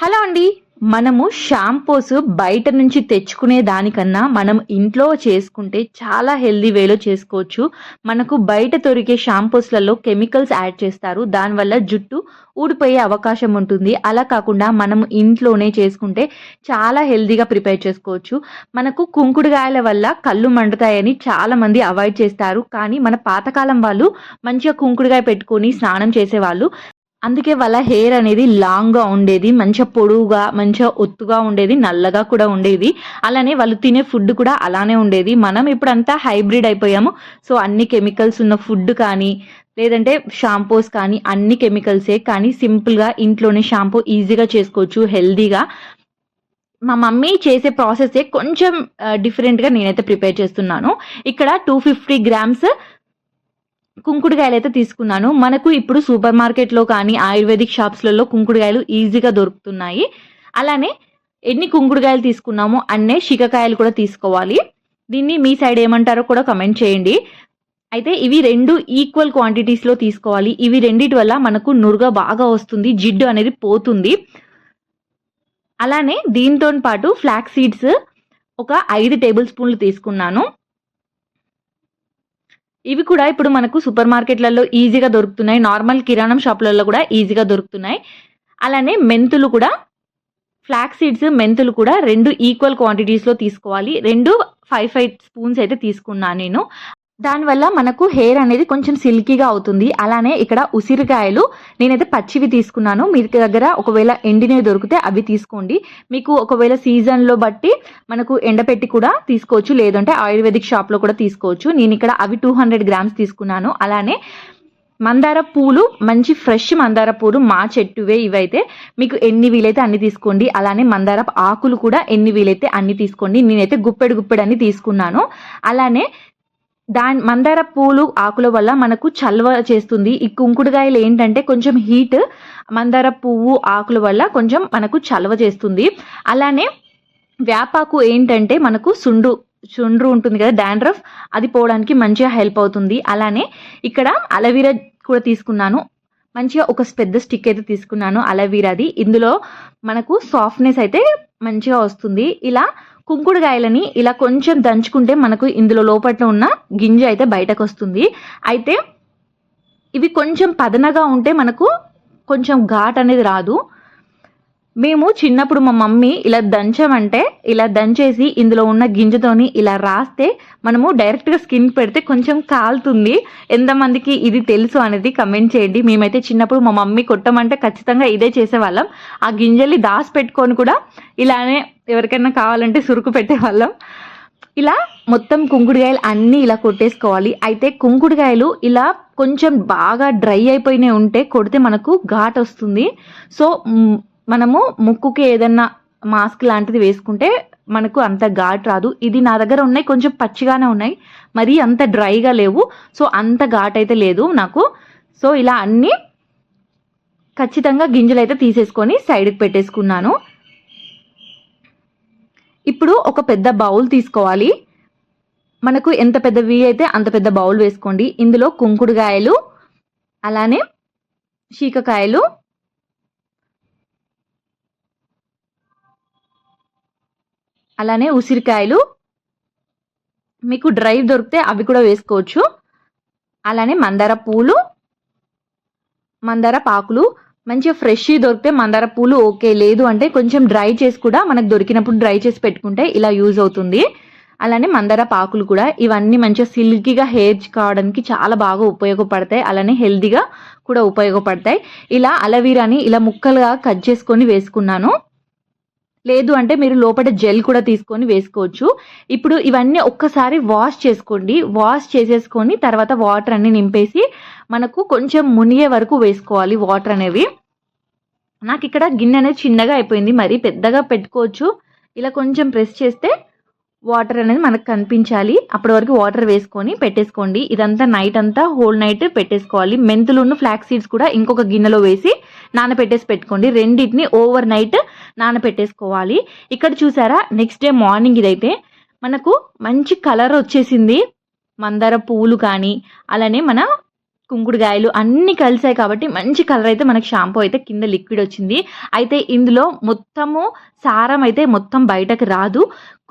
Hello అండి. మనము shampoos బయట నుంచి తెచ్చుకునే దానికన్నా మనం ఇంట్లో చేసుకుంటే చాలా హెల్దీ వేలో చేసుకోవచ్చు. మనకు బయట దొరికే షాంపూస్లలో కెమికల్స్ యాడ్ చేస్తారు. దానివల్ల జుట్టు ఊడిపోయే అవకాశం ఉంటుంది. అలా కాకుండా మనం ఇంట్లోనే చేసుకుంటే చాలా హెల్దీగా ప్రిపేర్ చేసుకోవచ్చు. మనకు కుంకుడుగాయల వల్ల కళ్ళు మండుతాయని చాలా మంది అవాయిడ్ చేస్తారు. కానీ మన పాతకాలం వాళ్ళు మంచిగా కుంకుడుగాయ పెట్టుకొని స్నానం చేసేవాళ్ళు. అందుకే వాళ్ళ హెయిర్ అనేది లాంగ్గా ఉండేది మంచిగా పొడవుగా మంచిగా ఒత్తుగా ఉండేది నల్లగా కూడా ఉండేది. అలానే వాళ్ళు తినే ఫుడ్ కూడా అలానే ఉండేది. మనం ఇప్పుడంతా హైబ్రిడ్ అయిపోయాము. సో అన్ని కెమికల్స్ ఉన్న ఫుడ్ కానీ లేదంటే షాంపూస్ కానీ అన్ని కెమికల్సే కానీ సింపుల్గా ఇంట్లోనే షాంపూ ఈజీగా చేసుకోవచ్చు హెల్దీగా. మా మమ్మీ చేసే ప్రాసెసే కొంచెం డిఫరెంట్గా నేనైతే ప్రిపేర్ చేస్తున్నాను. ఇక్కడ టూ ఫిఫ్టీ గ్రామ్స్ కుంకుడుకాయలు అయితే తీసుకున్నాను. మనకు ఇప్పుడు సూపర్ మార్కెట్లో కానీ ఆయుర్వేదిక్ షాప్స్లలో కుంకుడుకాయలు ఈజీగా దొరుకుతున్నాయి. అలానే ఎన్ని కుంకుడుకాయలు తీసుకున్నామో అన్నే శికకాయలు కూడా తీసుకోవాలి. దీన్ని మీ సైడ్ ఏమంటారో కూడా కమెంట్ చేయండి. అయితే ఇవి రెండు ఈక్వల్ క్వాంటిటీస్లో తీసుకోవాలి. ఇవి రెండిటి వల్ల మనకు నురుగ బాగా వస్తుంది జిడ్డు అనేది పోతుంది. అలానే దీంతో పాటు ఫ్లాక్ సీడ్స్ ఒక ఐదు టేబుల్ స్పూన్లు తీసుకున్నాను. ఇవి కూడా ఇప్పుడు మనకు సూపర్ మార్కెట్లలో ఈజీగా దొరుకుతున్నాయి. నార్మల్ కిరాణం షాపులలో కూడా ఈజీగా దొరుకుతున్నాయి. అలానే మెంతులు కూడా ఫ్లాక్ సీడ్స్ మెంతులు కూడా రెండు ఈక్వల్ క్వాంటిటీస్లో తీసుకోవాలి. రెండు ఫైవ్ ఫైవ్ స్పూన్స్ అయితే తీసుకున్నాను నేను. దానివల్ల మనకు హెయిర్ అనేది కొంచెం సిల్కీగా అవుతుంది. అలానే ఇక్కడ ఉసిరికాయలు నేనైతే పచ్చివి తీసుకున్నాను. మీ దగ్గర ఒకవేళ ఎండినవి దొరికితే అవి తీసుకోండి. మీకు ఒకవేళ సీజన్లో బట్టి మనకు ఎండపెట్టి కూడా తీసుకోవచ్చు. లేదంటే ఆయుర్వేదిక్ షాప్లో కూడా తీసుకోవచ్చు. నేను ఇక్కడ అవి టూ హండ్రెడ్ గ్రామ్స్ తీసుకున్నాను. అలానే మందార పూలు మంచి ఫ్రెష్ మందార పూలు మా చెట్టువే ఇవైతే. మీకు ఎన్ని వీలైతే అన్ని తీసుకోండి. అలానే మందార ఆకులు కూడా ఎన్ని వీలైతే అన్ని తీసుకోండి. నేనైతే గుప్పెడు గుప్పెడు అన్ని తీసుకున్నాను. అలానే దాని మందార పూలు ఆకుల వల్ల మనకు చల్వ చేస్తుంది. ఈ కుంకుడుగాయలు ఏంటంటే కొంచెం హీట్ మందార పువ్వు ఆకుల వల్ల కొంచెం మనకు చల్వ చేస్తుంది. అలానే వేపాకు ఏంటంటే మనకు సుండు చుండ్రు ఉంటుంది కదా డాండ్రఫ్ అది పోవడానికి మంచిగా హెల్ప్ అవుతుంది. అలానే ఇక్కడ అలవీరా కూడా తీసుకున్నాను. మంచిగా ఒక పెద్ద స్టిక్ అయితే తీసుకున్నాను అలవీరాది. ఇందులో మనకు సాఫ్ట్నెస్ అయితే మంచిగా వస్తుంది. ఇలా కుంకుడుగాయలని ఇలా కొంచెం దంచుకుంటే మనకు ఇందులో లోపల ఉన్న గింజ అయితే బయటకు వస్తుంది అయితే ఇవి కొంచెం పదనగా ఉంటే మనకు కొంచెం ఘాట్ అనేది రాదు. మేము చిన్నప్పుడు మా మమ్మీ ఇలా దంచమంటే ఇలా దంచేసి ఇందులో ఉన్న గింజతోని ఇలా రాస్తే మనము డైరెక్ట్గా స్కిన్ పెడితే కొంచెం కాలుతుంది. ఎంతమందికి ఇది తెలుసు అనేది కమెంట్ చేయండి. మేమైతే చిన్నప్పుడు మా మమ్మీ కొట్టమంటే ఖచ్చితంగా ఇదే చేసేవాళ్ళం. ఆ గింజల్ని దాసి పెట్టుకొని కూడా ఇలానే ఎవరికైనా కావాలంటే సురుకు పెట్టేవాళ్ళం. ఇలా మొత్తం కుంకుడుకాయలు అన్నీ ఇలా కొట్టేసుకోవాలి. అయితే కుంకుడుకాయలు ఇలా కొంచెం బాగా డ్రై అయిపోయినాయి ఉంటే కొడితే మనకు ఘాట్ వస్తుంది. సో మనము ముక్కుకి ఏదన్నా మాస్క్ లాంటిది వేసుకుంటే మనకు అంత ఘాట్ రాదు. ఇది నా దగ్గర ఉన్నాయి కొంచెం పచ్చిగానే ఉన్నాయి మరీ అంత డ్రైగా లేవు. సో అంత ఘాట్ అయితే లేదు నాకు. సో ఇలా అన్నీ ఖచ్చితంగా గింజలు అయితే తీసేసుకొని సైడ్కి పెట్టేసుకున్నాను. ఇప్పుడు ఒక పెద్ద బౌల్ తీసుకోవాలి. మనకు ఎంత పెద్ద వి అయితే అంత పెద్ద బౌల్ వేసుకోండి. ఇందులో కుంకుడుకాయలు అలానే శీకకాయలు అలానే ఉసిరికాయలు. మీకు డ్రై దొరికితే అవి కూడా వేసుకోవచ్చు. అలానే మందార పూలు మందార పాకులు. మంచిగా ఫ్రెష్ దొరికితే మందార పూలు ఓకే లేదు అంటే కొంచెం డ్రై చేసి కూడా మనకు దొరికినప్పుడు డ్రై చేసి పెట్టుకుంటే ఇలా యూజ్ అవుతుంది. అలానే మందార పాకులు కూడా. ఇవన్నీ మంచిగా సిల్కీగా హెయిర్ కావడానికి చాలా బాగా ఉపయోగపడతాయి. అలానే హెల్తీగా కూడా ఉపయోగపడతాయి. ఇలా అలవీరాని ఇలా ముక్కలుగా కట్ చేసుకొని వేసుకున్నాను. లేదు అంటే మీరు లోపల జెల్ కూడా తీసుకొని వేసుకోవచ్చు. ఇప్పుడు ఇవన్నీ ఒక్కసారి వాష్ చేసుకోండి. వాష్ చేసేసుకొని తర్వాత వాటర్ అన్ని నింపేసి మనకు కొంచెం మునిగే వరకు వేసుకోవాలి వాటర్ అనేవి. నాకు ఇక్కడ గిన్నె అనేది చిన్నగా అయిపోయింది. మరి పెద్దగా పెట్టుకోవచ్చు. ఇలా కొంచెం ప్రెస్ చేస్తే వాటర్ అనేది మనకు కనిపించాలి. అప్పటి వరకు వాటర్ వేసుకొని పెట్టేసుకోండి. ఇదంతా నైట్ అంతా హోల్ నైట్ పెట్టేసుకోవాలి. మెంతులున్న ఫ్లాక్ సీడ్స్ కూడా ఇంకొక గిన్నెలో వేసి నానపెట్టేసి పెట్టుకోండి. రెండింటిని ఓవర్ నైట్ నానపెట్టేసుకోవాలి ఇక్కడ చూసారా? నెక్స్ట్ డే మార్నింగ్ ఇదైతే మనకు మంచి కలర్ వచ్చేసింది. మందార పువ్వులు కానీ అలానే మన కుంకుడుగాయలు అన్నీ కలిసాయి కాబట్టి మంచి కలర్ అయితే మనకి షాంపూ అయితే కింద లిక్విడ్ వచ్చింది. అయితే ఇందులో మొత్తము సారం అయితే మొత్తం బయటకు రాదు.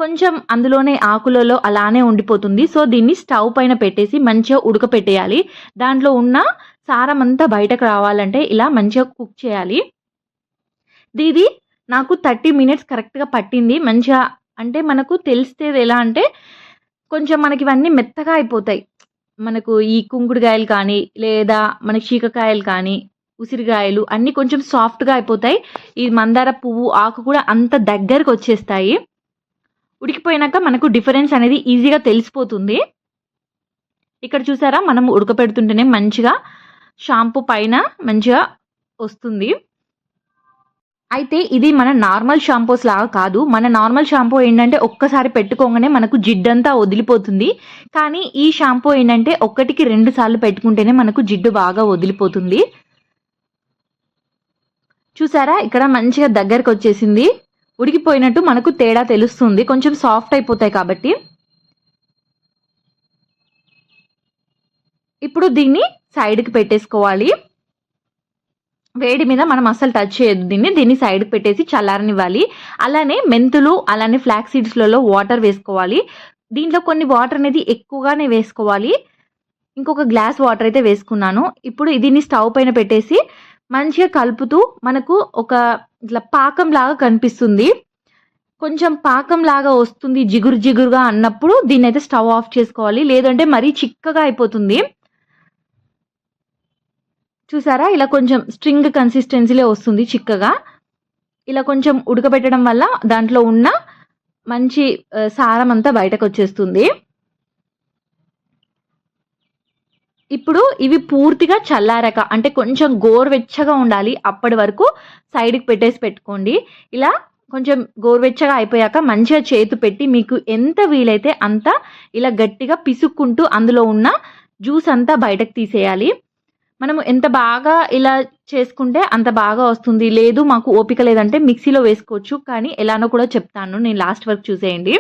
కొంచెం అందులోనే ఆకులలో అలానే ఉండిపోతుంది. సో దీన్ని స్టవ్ పైన పెట్టేసి మంచిగా ఉడకపెట్టేయాలి. దాంట్లో ఉన్న సారం అంతా బయటకు రావాలంటే ఇలా మంచిగా కుక్ చేయాలి. దీది నాకు థర్టీ మినిట్స్ కరెక్ట్గా పట్టింది. మంచిగా అంటే మనకు తెలిస్తేది ఎలా అంటే కొంచెం మనకి ఇవన్నీ మెత్తగా అయిపోతాయి. మనకు ఈ కుంకుడుకాయలు కానీ లేదా మనకి చీకకాయలు కానీ ఉసిరికాయలు అన్నీ కొంచెం సాఫ్ట్గా అయిపోతాయి. ఈ మందార పువ్వు ఆకు కూడా అంత దగ్గరకు వచ్చేస్తాయి. ఉడికిపోయినాక మనకు డిఫరెన్స్ అనేది ఈజీగా తెలిసిపోతుంది. ఇక్కడ చూసారా? మనం ఉడకపెడుతుంటేనే మంచిగా షాంపూ పైన మంచిగా వస్తుంది. అయితే ఇది మన నార్మల్ షాంపూస్ లాగా కాదు. మన నార్మల్ షాంపూ ఏంటంటే ఒక్కసారి పెట్టుకోగానే మనకు జిడ్డంతా వదిలిపోతుంది. కానీ ఈ షాంపూ ఏంటంటే ఒక్కటికి రెండు సార్లు పెట్టుకుంటేనే మనకు జిడ్డు బాగా వదిలిపోతుంది. చూసారా? ఇక్కడ మంచిగా దగ్గరకు వచ్చేసింది. ఉడికిపోయినట్టు మనకు తేడా తెలుస్తుంది. కొంచెం సాఫ్ట్ అయిపోతాయి కాబట్టి. ఇప్పుడు దీన్ని సైడ్కి పెట్టేసుకోవాలి. వేడి మీద మనం అసలు టచ్ చేయదు దీన్ని దీన్ని సైడ్కి పెట్టేసి చల్లారనివ్వాలి. అలానే మెంతులు అలానే ఫ్లాక్ సీడ్స్లలో వాటర్ వేసుకోవాలి. దీంట్లో కొన్ని వాటర్ అనేది ఎక్కువగానే వేసుకోవాలి. ఇంకొక గ్లాస్ వాటర్ అయితే వేసుకున్నాను. ఇప్పుడు దీన్ని స్టవ్ పైన పెట్టేసి మంచిగా కలుపుతూ మనకు ఒక ఇట్లా పాకం లాగా కనిపిస్తుంది. కొంచెం పాకం లాగా వస్తుంది జిగురు జిగురుగా అన్నప్పుడు దీన్ని అయితే స్టవ్ ఆఫ్ చేసుకోవాలి. లేదంటే మరీ చిక్కగా అయిపోతుంది. చూసారా? ఇలా కొంచెం స్ట్రింగ్ కన్సిస్టెన్సీలో వస్తుంది చిక్కగా. ఇలా కొంచెం ఉడకబెట్టడం వల్ల దాంట్లో ఉన్న మంచి సారం అంతా బయటకు వచ్చేస్తుంది ఇప్పుడు ఇవి పూర్తిగా చల్లారక అంటే కొంచెం గోరువెచ్చగా ఉండాలి అప్పటి వరకు సైడ్కి పెట్టేసి పెట్టుకోండి. ఇలా కొంచెం గోరువెచ్చగా అయిపోయాక మంచిగా చేతు పెట్టి మీకు ఎంత వీలైతే అంత ఇలా గట్టిగా పిసుక్కుంటూ అందులో ఉన్న జ్యూస్ అంతా బయటకు తీసేయాలి. మనము ఎంత బాగా ఇలా చేసుకుంటే అంత బాగా వస్తుంది. లేదు మాకు ఓపిక లేదంటే మిక్సీలో వేసుకోవచ్చు. కానీ ఎలానో కూడా చెప్తాను. నేను లాస్ట్ వరకు చూసేయండి.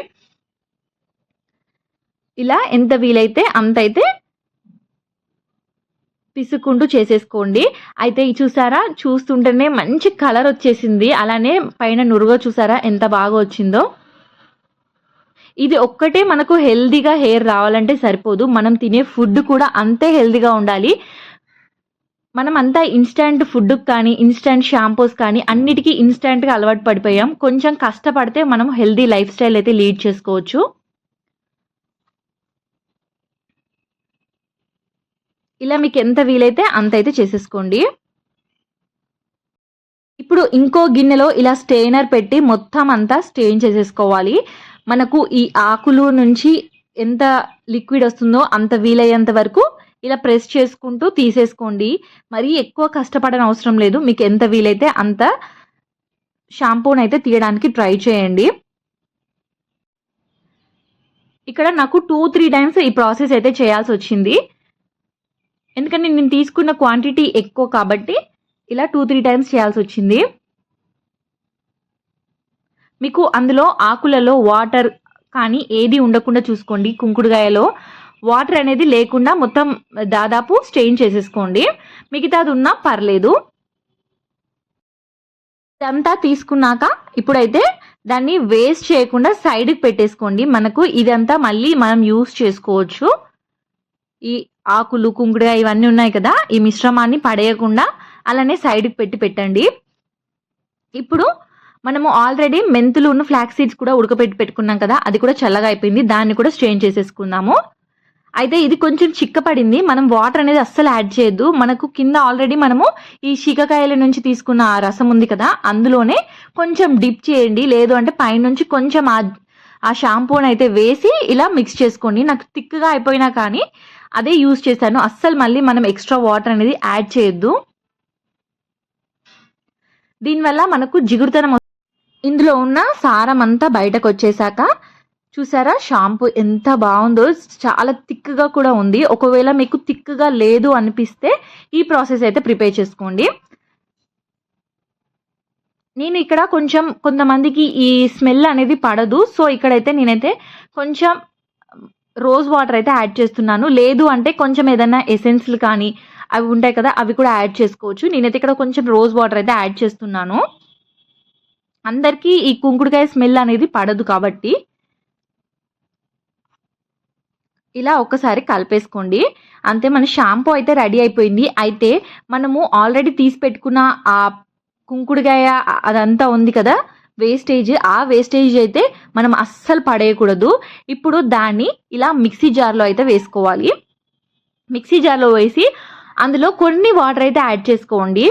ఇలా ఎంత వీలైతే అంత అయితే పిసుకుంటూ చేసేసుకోండి. అయితే ఇది చూసారా? చూస్తుంటేనే మంచి కలర్ వచ్చేసింది. అలానే పైన నురుగా చూసారా? ఎంత బాగా వచ్చిందో. ఇది ఒక్కటే మనకు హెల్దీగా హెయిర్ రావాలంటే సరిపోదు. మనం తినే ఫుడ్ కూడా అంతే హెల్దీగా ఉండాలి. మనం అంతా ఇన్స్టంట్ ఫుడ్ కానీ ఇన్స్టంట్ షాంపూస్ కానీ అన్నిటికీ ఇన్స్టంట్గా అలవాటు పడిపోయాం. కొంచెం కష్టపడితే మనం హెల్దీ లైఫ్ స్టైల్ అయితే లీడ్ చేసుకోవచ్చు. ఇలా మీకు ఎంత వీలైతే అంత అయితే చేసేసుకోండి. ఇప్పుడు ఇంకో గిన్నెలో ఇలా స్టెయినర్ పెట్టి మొత్తం అంతా స్టెయిన్ చేసేసుకోవాలి. మనకు ఈ ఆకులు నుంచి ఎంత లిక్విడ్ వస్తుందో అంత వీలయ్యేంత వరకు ఇలా ప్రెస్ చేసుకుంటూ తీసేసుకోండి. మరీ ఎక్కువ కష్టపడని అవసరం లేదు. మీకు ఎంత వీలైతే అంత షాంపూని అయితే తీయడానికి ట్రై చేయండి. ఇక్కడ నాకు టూ త్రీ టైమ్స్ ఈ ప్రాసెస్ అయితే చేయాల్సి వచ్చింది. ఎందుకంటే నేను తీసుకున్న క్వాంటిటీ ఎక్కువ కాబట్టి ఇలా టూ త్రీ టైమ్స్ చేయాల్సి వచ్చింది. మీకు అందులో ఆకులలో వాటర్ కానీ ఏది ఉండకుండా చూసుకోండి. కుంకుడుగాయలో వాటర్ అనేది లేకుండా మొత్తం దాదాపు స్టెయిన్ చేసేసుకోండి. మిగతాది ఉన్నా పర్లేదు. ఇదంతా తీసుకున్నాక ఇప్పుడైతే దాన్ని వేస్ట్ చేయకుండా సైడ్కి పెట్టేసుకోండి. మనకు ఇదంతా మళ్ళీ మనం యూస్ చేసుకోవచ్చు. ఈ ఆకులు కుంకుడుగా ఇవన్నీ ఉన్నాయి కదా ఈ మిశ్రమాన్ని పడేయకుండా అలానే సైడ్కి పెట్టి పెట్టండి. ఇప్పుడు మనము ఆల్రెడీ మెంతులు ఉన్న ఫ్లాక్ సీడ్స్ కూడా ఉడకపెట్టి పెట్టుకున్నాం కదా అది కూడా చల్లగా అయిపోయింది. దాన్ని కూడా స్ట్రెయిన్ చేసేసుకుందాము. అయితే ఇది కొంచెం చిక్కపడింది. మనం వాటర్ అనేది అస్సలు యాడ్ చేయొద్దు. మనకు కింద ఆల్రెడీ మనము ఈ శీకకాయల నుంచి తీసుకున్న ఆ రసం ఉంది కదా అందులోనే కొంచెం డిప్ చేయండి. లేదు అంటే పైనుంచి కొంచెం ఆ ఆ షాంపూని అయితే వేసి ఇలా మిక్స్ చేసుకోండి. నాకు థిక్గా అయిపోయినా కానీ అదే యూజ్ చేశాను. అస్సలు మళ్ళీ మనం ఎక్స్ట్రా వాటర్ అనేది యాడ్ చేయొద్దు. దీనివల్ల మనకు జిగురుతనం ఇందులో ఉన్న సారం అంతా బయటకు వచ్చేసాక చూసారా? షాంపూ ఎంత బాగుందో చాలా థిక్గా కూడా ఉంది. ఒకవేళ మీకు థిక్గా లేదు అనిపిస్తే ఈ ప్రాసెస్ అయితే ప్రిపేర్ చేసుకోండి. నేను ఇక్కడ కొంచెం కొంతమందికి ఈ స్మెల్ అనేది పడదు. సో ఇక్కడైతే నేనైతే కొంచెం రోజ్ వాటర్ అయితే యాడ్ చేస్తున్నాను. లేదు అంటే కొంచెం ఏదైనా ఎసెన్స్లు కానీ అవి ఉంటాయి కదా అవి కూడా యాడ్ చేసుకోవచ్చు. నేనైతే ఇక్కడ కొంచెం రోజ్ వాటర్ అయితే యాడ్ చేస్తున్నాను. అందరికీ ఈ కుంకుడుకాయ స్మెల్ అనేది పడదు కాబట్టి. ఇలా ఒక్కసారి కలిపేసుకోండి. అంతే మన షాంపూ అయితే రెడీ అయిపోయింది. అయితే మనము ఆల్రెడీ తీసి పెట్టుకున్న ఆ కుంకుడుకాయ అదంతా ఉంది కదా వేస్టేజ్ ఆ వేస్టేజ్ అయితే మనం అస్సలు పడేయకూడదు. ఇప్పుడు దాన్ని ఇలా మిక్సీ జార్లో అయితే వేసుకోవాలి. మిక్సీ జార్లో వేసి అందులో కొన్ని వాటర్ అయితే యాడ్ చేసుకోండి.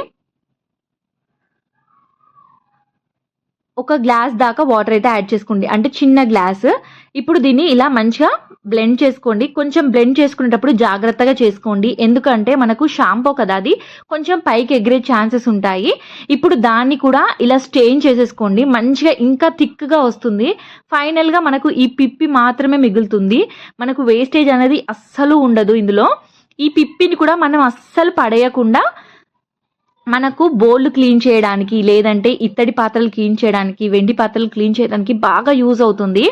ఒక గ్లాస్ దాకా వాటర్ అయితే యాడ్ చేసుకోండి. అంటే చిన్న గ్లాస్. ఇప్పుడు దీన్ని ఇలా మంచిగా బ్లెండ్ చేసుకోండి. కొంచెం బ్లెండ్ చేసుకునేటప్పుడు జాగ్రత్తగా చేసుకోండి. ఎందుకంటే మనకు షాంపూ కదా అది. కొంచెం పైకి ఎగిరే ఛాన్సెస్ ఉంటాయి. ఇప్పుడు దాన్ని కూడా ఇలా స్టెయిన్ చేసేసుకోండి. మంచిగా ఇంకా థిక్గా వస్తుంది. ఫైనల్గా మనకు ఈ పిప్పి మాత్రమే మిగులుతుంది. మనకు వేస్టేజ్ అనేది అస్సలు ఉండదు ఇందులో. ఈ పిప్పిని కూడా మనం అస్సలు పడేయకుండా మనకు బోల్డ్ క్లీన్ చేయడానికి లేదంటే ఇత్తడి పాత్రలు క్లీన్ చేయడానికి వెండి పాత్రలు క్లీన్ చేయడానికి బాగా యూజ్ అవుతుంది.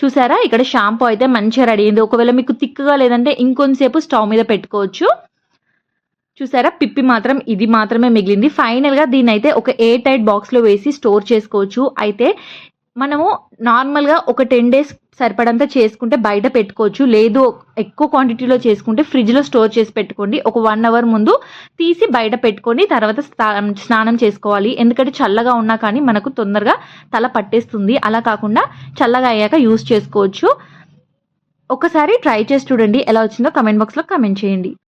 చూసారా? ఇక్కడ షాంపూ అయితే మంచిగా రెడీ అయింది. ఒకవేళ మీకు తిక్కుగా లేదంటే ఇంకొంతసేపు స్టవ్ మీద పెట్టుకోవచ్చు. చూసారా? పిప్పి మాత్రం ఇది మాత్రమే మిగిలింది. ఫైనల్గా దీన్ని అయితే ఒక ఎయిర్ టైట్ బాక్స్లో వేసి స్టోర్ చేసుకోవచ్చు. అయితే మనము నార్మల్గా ఒక టెన్ డేస్ సరిపడంతా చేసుకుంటే బయట పెట్టుకోవచ్చు. లేదు ఎక్కువ క్వాంటిటీలో చేసుకుంటే ఫ్రిడ్జ్లో స్టోర్ చేసి పెట్టుకోండి. ఒక వన్ అవర్ ముందు తీసి బయట పెట్టుకొని తర్వాత స్నానం చేసుకోవాలి. ఎందుకంటే చల్లగా ఉన్నా కానీ మనకు తొందరగా తల పట్టేస్తుంది. అలా కాకుండా చల్లగా అయ్యాక యూస్ చేసుకోవచ్చు. ఒకసారి ట్రై చేసి చూడండి. ఎలా వచ్చిందో కమెంట్ బాక్స్లో కమెంట్ చేయండి.